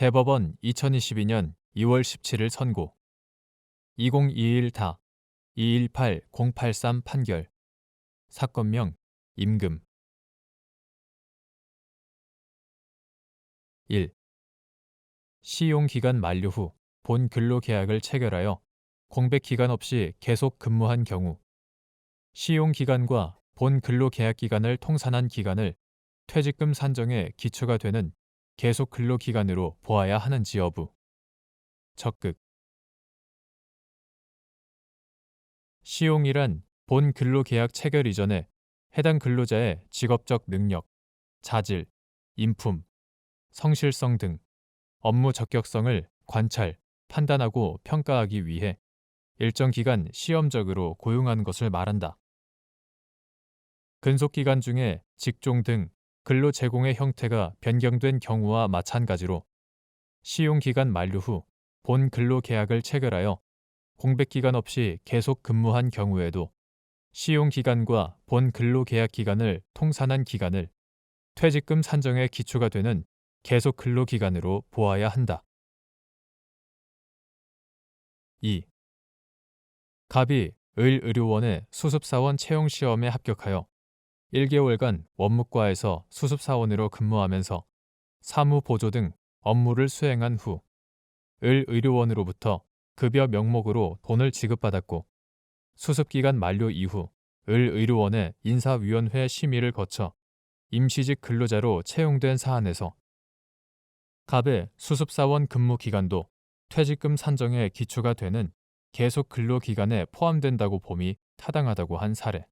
대법원 2022년 2월 17일 선고. 2021다 218-083 판결. 사건명 임금. 1. 시용기간 만료 후 본 근로계약을 체결하여 공백기간 없이 계속 근무한 경우. 시용기간과 본 근로계약기간을 통산한 기간을 퇴직금 산정의 기초가 되는 계속 근로기간으로 보아야 하는지 여부 적극 시용이란 본 근로계약 체결 이전에 해당 근로자의 직업적 능력, 자질, 인품, 성실성 등 업무 적격성을 관찰, 판단하고 평가하기 위해 일정 기간 시험적으로 고용한 것을 말한다. 근속기간 중에 직종 등 근로 제공의 형태가 변경된 경우와 마찬가지로 시용기간 만료 후 본 근로 계약을 체결하여 공백기간 없이 계속 근무한 경우에도 시용기간과 본 근로 계약 기간을 통산한 기간을 퇴직금 산정의 기초가 되는 계속 근로 기간으로 보아야 한다. 2. 갑이 을 의료원의 수습사원 채용시험에 합격하여 1개월간 원무과에서 수습사원으로 근무하면서 사무 보조 등 업무를 수행한 후 을 의료원으로부터 급여 명목으로 돈을 지급받았고 수습기간 만료 이후 을 의료원의 인사위원회 심의를 거쳐 임시직 근로자로 채용된 사안에서 갑의 수습사원 근무 기간도 퇴직금 산정의 기초가 되는 계속 근로 기간에 포함된다고 봄이 타당하다고 한 사례.